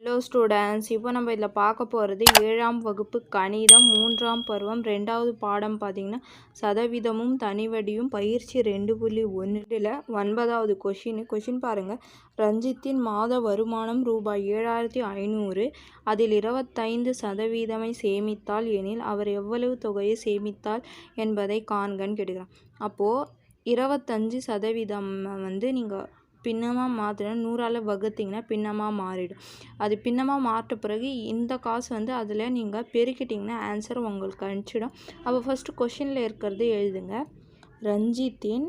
Hello students இப்போ நம்ம இதில் பார்க்க போகிறது ஏழாம் வகுப்பு கணிதம் மூன்றாம் பருவம் ரெண்டாவது பாடம் பார்த்திங்கன்னா சதவீதமும் தனிவடியும் பயிற்சி ரெண்டு புள்ளி ஒன்றில் ஒன்பதாவது கொஷின் கொஷின் பாருங்கள் ரஞ்சித்தின் மாத வருமானம் ரூபாய் ஏழாயிரத்தி ஐநூறு. அதில் இருபத்தைந்து சதவீதமை சேமித்தால் எனில் அவர் எவ்வளவு தொகையை சேமித்தால் என்பதை காண்கன்னு கேட்டுக்கிறான் அப்போது இருபத்தஞ்சி சதவீதம் வந்து நீங்கள் பின்னமாக மாற்றினா நூறால் வகுத்திங்கன்னா பின்னமாக மாறிடும். அது பின்னமாக மாற்ற பிறகு இந்த காசு வந்து அதில் நீங்கள் பெருக்கிட்டிங்கன்னா ஆன்சர் உங்களுக்கு அனுப்பிச்சிடும். அப்போ ஃபஸ்ட்டு கொஷினில் இருக்கிறது எழுதுங்க. ரஞ்சித்தின்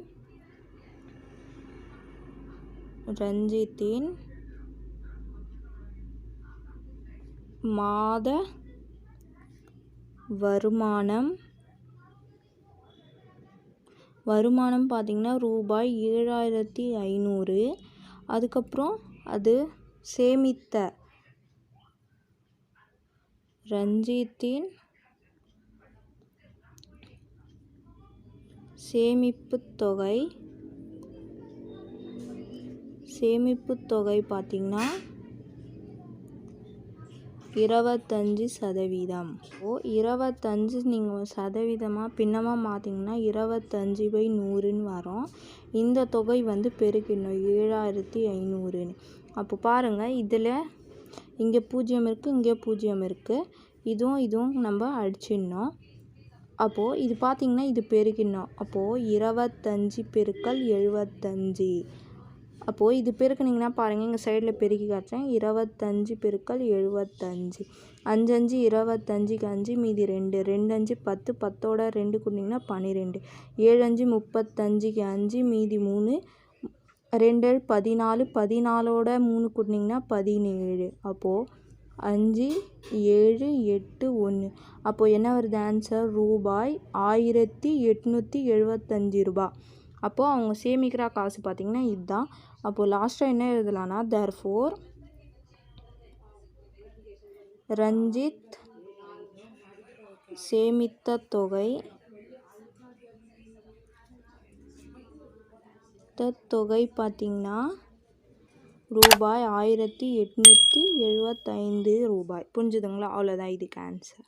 ரஞ்சித்தின் மாத வருமானம் வருமானம் பார்த்திங்கன்னா ரூபாய் ஏழாயிரத்தி ஐநூறு. அதுக்கப்புறம் அது சேமித்த ரஞ்சித்தின் சேமிப்புத் தொகை சேமிப்புத் தொகை பார்த்திங்கன்னா இருபத்தஞ்சி சதவீதம். ஓ இருபத்தஞ்சி நீங்கள் சதவீதமாக பின்னமாக மாற்றிங்கன்னா இருபத்தஞ்சி பை நூறுன்னு வரும். இந்த தொகை வந்து பெருக்கிடணும். ஏழாயிரத்தி ஐநூறுன்னு. அப்போ பாருங்கள் இதில் இங்கே பூஜ்ஜியம் இருக்குது இங்கே பூஜ்ஜியம் இருக்குது இதுவும் இதுவும் நம்ம அடிச்சிடணும். அப்போது இது பார்த்திங்கன்னா இது பெருக்கிடணும். அப்போது இருபத்தஞ்சி பெருக்கல் எழுபத்தஞ்சி. அப்போது இது பெருக்குனிங்கன்னா பாருங்கள் இங்கே சைடில் பெருக்கி காட்டுறேன். இருபத்தஞ்சி பெருக்கல் எழுபத்தஞ்சி. அஞ்சு அஞ்சு இருபத்தஞ்சிக்கு அஞ்சு மீதி ரெண்டு. ரெண்டு அஞ்சு பத்து. பத்தோட ரெண்டு கூட்டிங்கன்னா பன்னிரெண்டு ஏழு அஞ்சு முப்பத்தஞ்சிக்கு அஞ்சு மீதி மூணு. ரெண்டு பதினாலு. பதினாலோட மூணு கூட்டினிங்கன்னா பதினேழு. அப்போது அஞ்சு ஏழு எட்டு ஒன்று அப்போது என்ன வருது? ஆன்சர் ரூபாய் ஆயிரத்தி எட்நூற்றி எழுபத்தஞ்சி ரூபாய் அப்போது அவங்க சேமிக்கிற காசு பார்த்திங்கன்னா இதுதான். அப்போது லாஸ்ட்டாக என்ன எழுதலான்னா தேர் ஃபோர் ரஞ்சித் சேமித்த தொகை தொகை பார்த்திங்கன்னா ரூபாய் ஆயிரத்தி எட்நூற்றி எழுபத்தைந்து ரூபாய். புரிஞ்சுதுங்களா? அவ்வளோதான் இதுக்கு ஆன்சர்